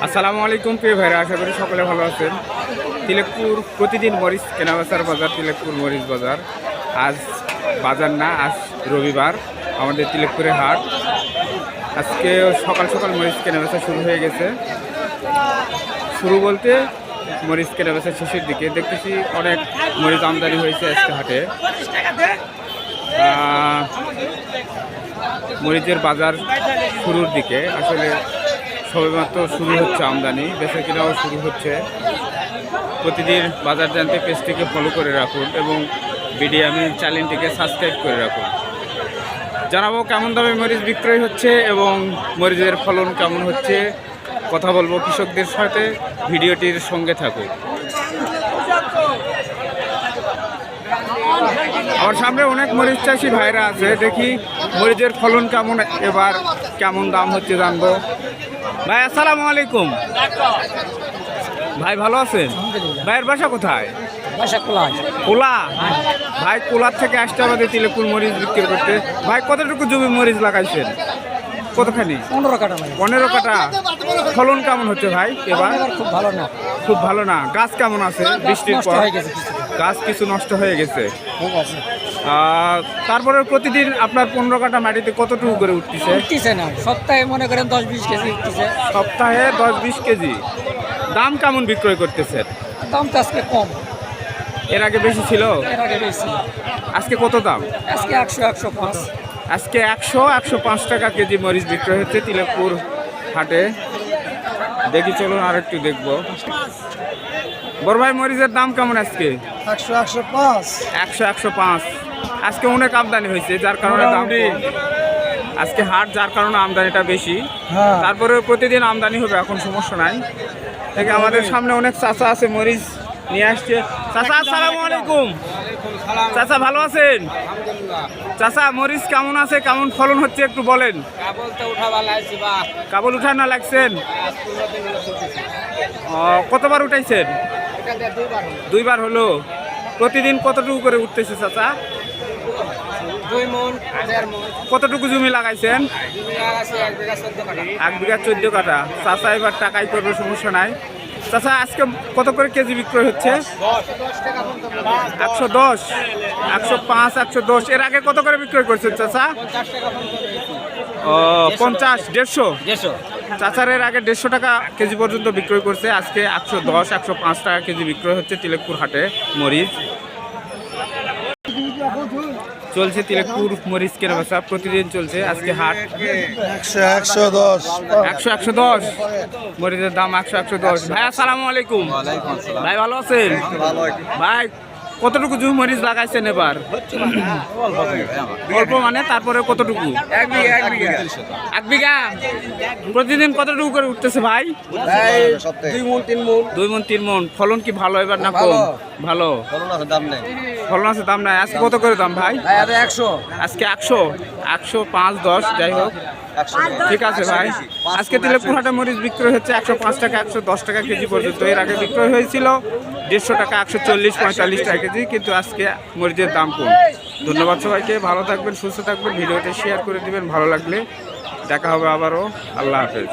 আসসালামু আলাইকুম, প্রিয় ভাইরা, আশা করি সকলে ভালো আছেন। তিলেকপুর প্রতিদিন মরিচ কেনাবেচার বাজার, তিলেকপুর মরিচ বাজার। আজ বাজার না, আজ রবিবার, আমাদের তিলেকপুরে হাট। আজকে সকাল সকাল মরিচ কেনাবেচা শুরু হয়ে গেছে। শুরু বলতে মরিচ কেনাবেচা শেষের দিকে। দেখতেছি অনেক মরিচ আমদানি হয়েছে আজকে হাটে। মরিচের বাজার শুরুর দিকে। আসলে সবেমাত্র শুরু হচ্ছে আমদানি। বেচা কিনাও শুরু হচ্ছে। প্রতিদিন বাজার জানতে পেজটিকে ফলো করে রাখুন এবং বিডিএমের চ্যানেলটিকে সাবস্ক্রাইব করে রাখুন। জানাব কেমন দামে মরিচ বিক্রয় হচ্ছে এবং মরিচের ফলন কেমন হচ্ছে। কথা বলব কৃষকদের সাথে, ভিডিওটির সঙ্গে থাকুন। আমার সামনে অনেক মরিচ চাষি ভাইরা আছে। দেখি মরিচের ফলন কেমন, এবার কেমন দাম হচ্ছে জানব। ভাই আসসালামু আলাইকুম। ভাই ভালো আছেন? ভাইয়ের বাসা কোথায়? কোলা। ভাই কোলার থেকে আসতে আমাদের তিলেকুর মরিচ বিক্রি করতে। ভাই কতটুকু জমি মরিচ লাগাইছেন? কতখানি? পনেরো কাটা পনেরো কাটা ফলন কেমন হচ্ছে ভাই এবার? খুব ভালো না। খুব ভালো না। গাছ কেমন আছে বৃষ্টির পর? গেছে কিছু নষ্ট হয়ে গেছে? তারপরে প্রতিদিন আপনার পনেরো কাটা মাটিতে কতটুকু করে উঠতেছে? উঠতেছে না। সপ্তাহে মনে করেন দশ বিশ কেজি উঠতেছে। সপ্তাহে দশ বিশ কেজি। দাম কেমন বিক্রয় করতেছে? দাম তো আজকে কম। এর আগে বেশি ছিল? এর আগে বেশি। আজকে কত দাম? আজকে একশো একশো পাঁচ। আজকে একশো একশো পাঁচ টাকা কেজি মরিচ বিক্রয় হচ্ছে তিলেকপুর হাটে। দেখি চলুন আর একটু দেখব। বড় ভাই মরিচের দাম কেমন আজকে? একশো একশো পাঁচ। একশো একশো পাঁচ। আজকে অনেক আমদানি হয়েছে যার কারণে দাম। আজকে হাট যার কারণে আমদানিটা বেশি। হ্যাঁ। তারপরে প্রতিদিন আমদানি হবে এখন সমস্যা নাই। থেকে আমাদের সামনে অনেক চাচা আছে মরিচ নিয়ে আসছে। চাচা আসসালামু আলাইকুম। চাচা ভালো আছেন? চাচা মরিচ কেমন আছে কেমন ফলন হচ্ছে একটু বলেন। কাবল উঠায় না লাগছেন? কতবার উঠাইছেন? দুইবার হলো। প্রতিদিন কতটুকু করে উঠতেছে চাচা? দুই মন কতটুকু জমি লাগাইছেন? এক বিঘা চোদ্দ কাটা কাটা এবার টাকাই করবে সমস্যা নাই। চাচা আজকে কত করে কেজি বিক্রয় হচ্ছে? একশো দশ। একশো পাঁচ একশো দশ। এর আগে কত করে বিক্রয় করছেন পঞ্চাশ ও পঞ্চাশ দেড়শো? দেড়শো। চাচার এর আগে দেড়শো টাকা কেজি পর্যন্ত বিক্রয় করছে। আজকে একশো দশ একশো পাঁচ টাকা কেজি বিক্রয় হচ্ছে তিলেকপুর হাটে মরিচ। চলছে তিলেকপুর মরিচ কেনা বেচা প্রতিদিন চলছে আজকে হাট। একশো একশো দশ। একশো একশো দশ। মরিচের দাম একশো একশো দশ। ভাই আসসালামু আলাইকুম। ভাই ভালো আছেন? ভাই কতটুকু জমি মরিচ লাগাইছেন এবার? অল্প মানে তারপরে কতটুকু? এক বিঘা এক বিঘা। প্রতিদিন কতটুকু করে উঠতেছে ভাই? দুই মন তিন মন দুই মন তিন মন ফলন কি ভালো এবার না কম? ভালো। দাম নেই। ফলন আছে দাম নাই। আজকে কত করে দাম ভাই? একশো। আজকে একশো? একশো পাঁচ দশ যাই হোক। ঠিক আছে ভাই। আজকে তিলেকপুর হাটে মরিচ বিক্রয় হচ্ছে একশো পাঁচ টাকা একশো দশ টাকা কেজি পর্যন্ত। এর আগে বিক্রয় হয়েছিল দেড়শো টাকা একশো চল্লিশ পঁয়তাল্লিশ টাকা কেজি কিন্তু আজকে মরিচের দাম কম। ধন্যবাদ সবাইকে ভালো থাকবেন সুস্থ থাকবেন ভিডিওটা শেয়ার করে দিবেন ভালো লাগলে। দেখা হবে আবারও। আল্লাহ হাফেজ।